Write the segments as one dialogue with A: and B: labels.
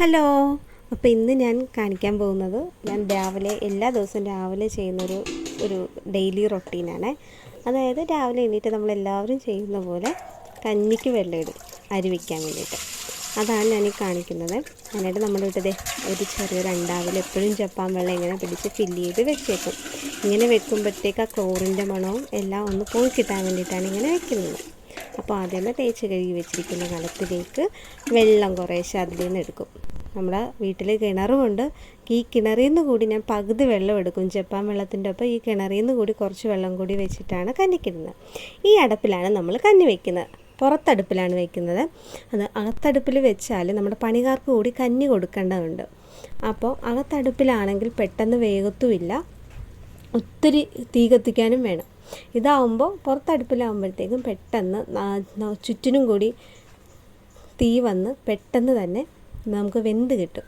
A: Hello. അപ്പോൾ ഇന്ന് ഞാൻ കാണിക്കാൻ പോകുന്നത് ഞാൻ രാവിലെ എല്ലാ ദിവസവും രാവിലെ ചെയ്യുന്നൊരു ഒരു ഡെയിലി റൊട്ടീനാണ് അതായത് രാവിലെ എണീറ്റ് നമ്മളെല്ലാവരും ചെയ്യുന്ന പോലെ കഞ്ഞിക്ക് വെള്ളം ഇടും അരി വയ്ക്കാൻ വേണ്ടിയിട്ട്. അതാണ് ഞാൻ ഈ കാണിക്കുന്നത്. അതിനായിട്ട് നമ്മുടെ വീട്ടിൽ ഒരു ചെറിയൊരു അണ്ടാവിൽ എപ്പോഴും ജപ്പാൻ വെള്ളം ഇങ്ങനെ പിടിച്ച് ഫില്ല് ചെയ്ത് വെച്ചേക്കും. ഇങ്ങനെ വെക്കുമ്പോഴത്തേക്ക് ആ ക്ലോറിന്റെ മണവും എല്ലാം ഒന്ന് പോയി കിട്ടാൻ വേണ്ടിയിട്ടാണ് ഇങ്ങനെ വെക്കുന്നത്. അപ്പോൾ ആദ്യമേ തേച്ച് കഴുകി വെച്ചിരിക്കുന്ന കലത്തിലേക്ക് വെള്ളം കുറേശ്ശെ അതിൽ നിന്ന് എടുക്കും. നമ്മുടെ വീട്ടിൽ കിണറുമുണ്ട്. ഈ കിണറിൽ നിന്ന് കൂടി ഞാൻ പകുതി വെള്ളം എടുക്കും. ജപ്പാൻ വെള്ളത്തിന്റെ ഒപ്പം ഈ കിണറിൽ നിന്ന് കൂടി കുറച്ച് വെള്ളം കൂടി വെച്ചിട്ടാണ് കന്നിക്കിടുന്നത് ഈ അടപ്പിലാണ് നമ്മൾ കന്നി വയ്ക്കുന്നത് പുറത്തടുപ്പിലാണ് വയ്ക്കുന്നത് അത് അകത്തടുപ്പിൽ വെച്ചാൽ നമ്മുടെ പണികാർക്ക് കൂടി കന്നി കൊടുക്കേണ്ടതുണ്ട്. അപ്പോൾ അകത്തടുപ്പിലാണെങ്കിൽ പെട്ടെന്ന് വേഗത്തുമില്ല ഒത്തിരി തീ കത്തിക്കാനും വേണം. ഇതാവുമ്പോൾ പുറത്തടുപ്പിലാവുമ്പോഴത്തേക്കും പെട്ടെന്ന് ചുറ്റിനും കൂടി തീ വന്ന് പെട്ടെന്ന് തന്നെ നമുക്ക് വെന്ത് കിട്ടും.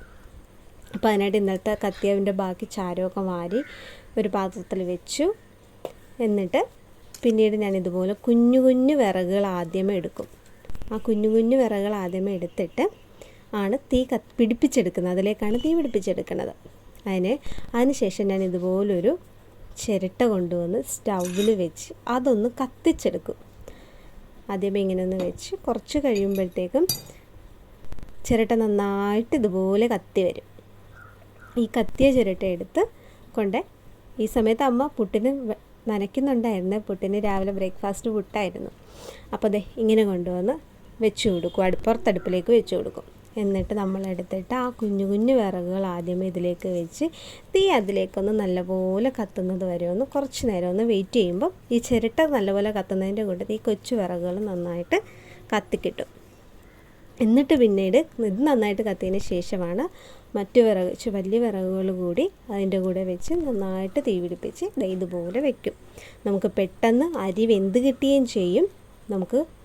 A: അപ്പോൾ അതിനായിട്ട് ഇന്നലത്തെ കത്തിയവിന്റെ ബാക്കി ചാരമൊക്കെ വാരി ഒരു പാത്രത്തിൽ വെച്ചു. എന്നിട്ട് പിന്നീട് ഞാൻ ഇതുപോലെ കുഞ്ഞു കുഞ്ഞു വിറകുകൾ ആദ്യമേ എടുക്കും. ആ കുഞ്ഞു കുഞ്ഞു വിറകുകൾ ആദ്യമേ എടുത്തിട്ട് ആണ് തീ കത്ത് പിടിപ്പിച്ചെടുക്കുന്നത്. അതിലേക്കാണ് തീ പിടിപ്പിച്ചെടുക്കുന്നത്. അതിന് അതിനുശേഷം ഞാൻ ഇതുപോലൊരു ചിരട്ട കൊണ്ടുവന്ന് സ്റ്റൗവിൽ വെച്ച് അതൊന്ന് കത്തിച്ചെടുക്കും. ആദ്യമേ ഇങ്ങനെ ഒന്ന് വെച്ച് കുറച്ച് കഴിയുമ്പോഴത്തേക്കും ചിരട്ട നന്നായിട്ട് ഇതുപോലെ കത്തി വരും. ഈ കത്തിയ ചിരട്ട എടുത്ത് കൊണ്ട് ഈ സമയത്ത് അമ്മ പുട്ടിന് നനയ്ക്കുന്നുണ്ടായിരുന്നു. പുട്ടിന് രാവിലെ ബ്രേക്ക്ഫാസ്റ്റ് പുട്ടായിരുന്നു. അപ്പോൾ അതെ ഇങ്ങനെ കൊണ്ടുവന്ന് വെച്ച് കൊടുക്കും. അടുപ്പുറത്തടുപ്പിലേക്ക് വെച്ച് കൊടുക്കും. എന്നിട്ട് നമ്മൾ എടുത്തിട്ട് ആ കുഞ്ഞു കുഞ്ഞു വിറകുകൾ ആദ്യമേ ഇതിലേക്ക് വെച്ച് തീ അതിലേക്കൊന്ന് നല്ലപോലെ കത്തുന്നത് വരെ ഒന്ന് കുറച്ച് നേരം ഒന്ന് വെയിറ്റ് ചെയ്യുമ്പോൾ ഈ ചിരട്ട നല്ലപോലെ കത്തുന്നതിന്റെ കൂട്ടത്തിൽ ഈ കൊച്ചു വിറകുകൾ നന്നായിട്ട് കത്തിക്കിട്ടും. എന്നിട്ട് പിന്നീട് ഇത് നന്നായിട്ട് കത്തിയതിന് ശേഷമാണ് മറ്റു വിറക് വലിയ വിറകുകൾ കൂടി അതിന്റെ കൂടെ വെച്ച് നന്നായിട്ട് തീ പിടിപ്പിച്ച് ഇതുപോലെ വെക്കും. നമുക്ക് പെട്ടെന്ന് അരി വെന്ത് കിട്ടുകയും ചെയ്യും. നമുക്ക്